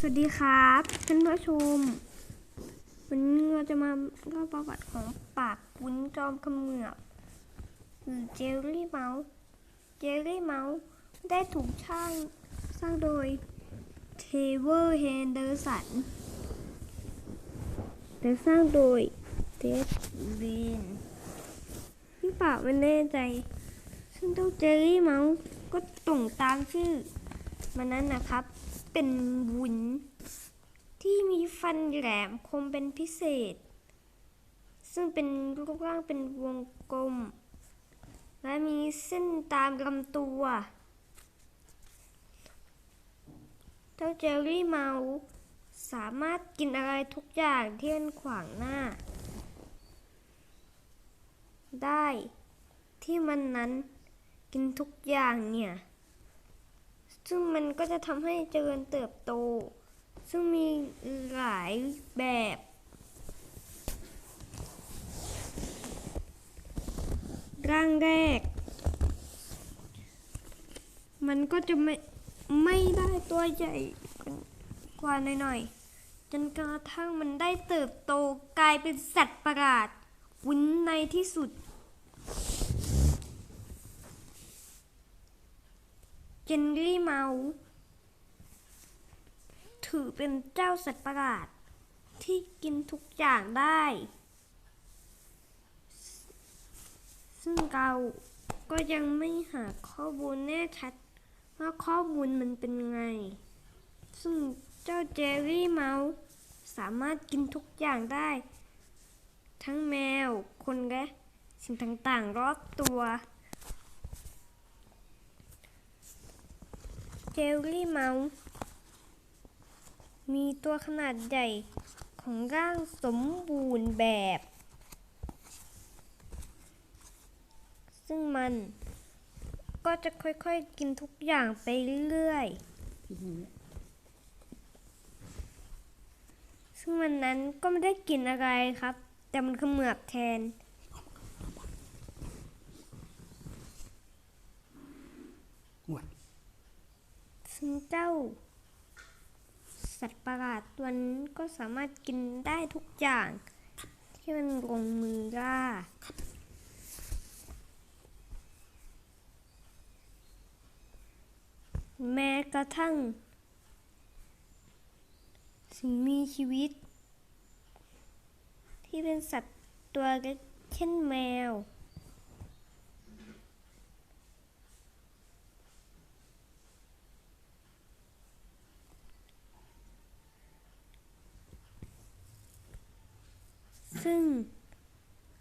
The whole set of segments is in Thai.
สวัสดีครับท่านผู้ชม วันนี้เราจะมาเล่าประวัติของปากวุ้นจอมขมือบหรือเจลลี่เมาส์เจลลี่เมาส์ได้ถูกช่างสร้างโดยเทเวอร์เฮนเดอร์สันและสร้างโดยเทสเวนพี่ป่าไม่แน่ใจ ซึ่งเจ้าเจลลี่เมาส์ก็ตรงตามชื่อมันนั้นนะครับ เป็นวุ้นที่มีฟันแหลมคมเป็นพิเศษ ซึ่งเป็นรูปร่างเป็นวงกลม และมีเส้นตามลำตัวเจ้าเจลลี่เมาส์สามารถกินอะไรทุกอย่างที่มันขวางหน้า ได้ที่มันนั้นกินทุกอย่างเนี่ย ซึ่งมันก็จะทำให้เจริญเติบโต ซึ่งมีหลายแบบ ร่างแรก มันก็จะไม่ไม่ได้ตัวใหญ่กว่าหน่อยๆ จนกระทั่งมันได้เติบโตกลายเป็นสัตว์ประหลาดวุ้นในที่สุด เจนลี่เมาส์ถือเป็นเจ้าสัตว์ประหลาด ที่กินทุกอย่างได้ ซึ่งเราก็ยังไม่หาข้อมูลแน่ชัดว่าข้อมูลมันเป็นไง ซึ่งเจ้าเจลลี่เมาส์สามารถกินทุกอย่างได้ ทั้งแมว คนและสิ่งต่างๆ รอบตัว จลลี่เมาส์ มีตัวขนาดใหญ่ของร่างสมบูรณ์แบบ ซึ่งมันก็จะค่อยๆกินทุกอย่างไปเรื่อยๆ ซึ่งมันนั้นก็ไม่ได้กินอะไรครับ แต่มันขมือบแทน อ้วน ซึ่ง เจ้า สัตว์ประหลาดตัวนั้นก็สามารถกินได้ทุกอย่าง ที่มันลงมือล่าแม้กระทั่ง สิ่งมีชีวิต ที่เป็นสัตว์ตัวเล็กเช่นแมว ซึ่ง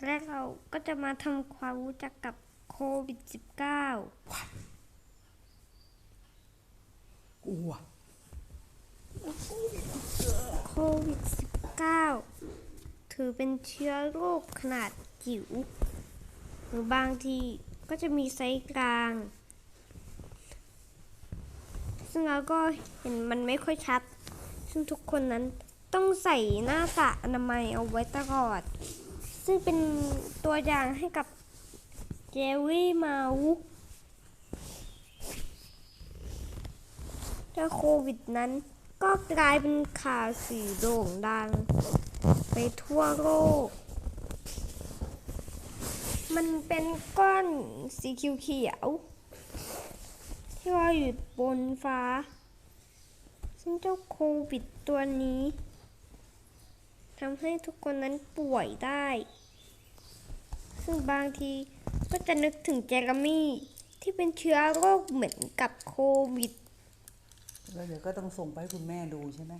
และเราก็จะมาทำความรู้จักกับโควิด -19 กลัวโควิด -19 ถือเป็นเชื้อโรคขนาดจิ๋วหรือบางทีก็จะมีไซส์กลาง ซึ่งเราก็เห็นมันไม่ค่อยชัด ซึ่งทุกคนนั้น ต้องใส่หน้ากากอนามัยเอาไว้ตลอด ซึ่งเป็นตัวอย่างให้กับเจลลี่เมาส์ถ้าโควิดนั้นก็กลายเป็นข่าวสื่อโด่งดัง ไปทั่วโลก มันเป็นก้อนสีเขียวๆที่ลอยอยู่บนฟ้า ซึ่งเจ้าโควิดตัวนี้ ทำให้ทุกคนนั้นป่วยได้ ซึ่งบางทีก็จะนึกถึงเจอร์มี่ที่เป็นเชื้อโรคเหมือนกับโควิด แล้วเดี๋ยวก็ต้องส่งไปให้คุณแม่ดูใช่ไหม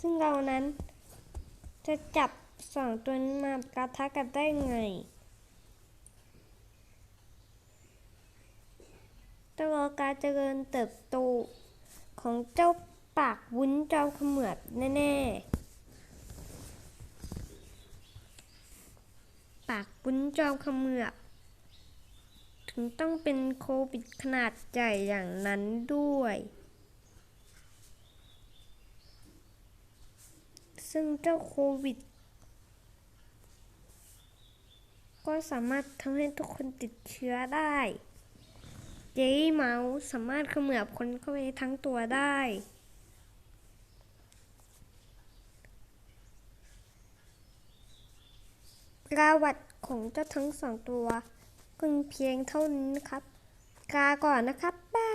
ซึ่งเรานั้นจะจับสองตัวนี้มาปะทะกันได้ไงตลอดการเจริญเติบโตของเจ้าปากวุ้นจอมเขมือบแน่ ๆากวุ้นจอมเขมือบถึงต้องเป็นโควิดขนาดใหญ่อย่างนั้นด้วย ซึ่งเจ้าโควิด ก็สามารถทำให้ทุกคนติดเชื้อได้เจเมาส์สามารถเขมือบคนเข้าไปทั้งตัวได้ ประวัติของเจ้าทั้งสองตัวเพียงเพียงเท่านี้นะครับลาก่อนนะครับบาย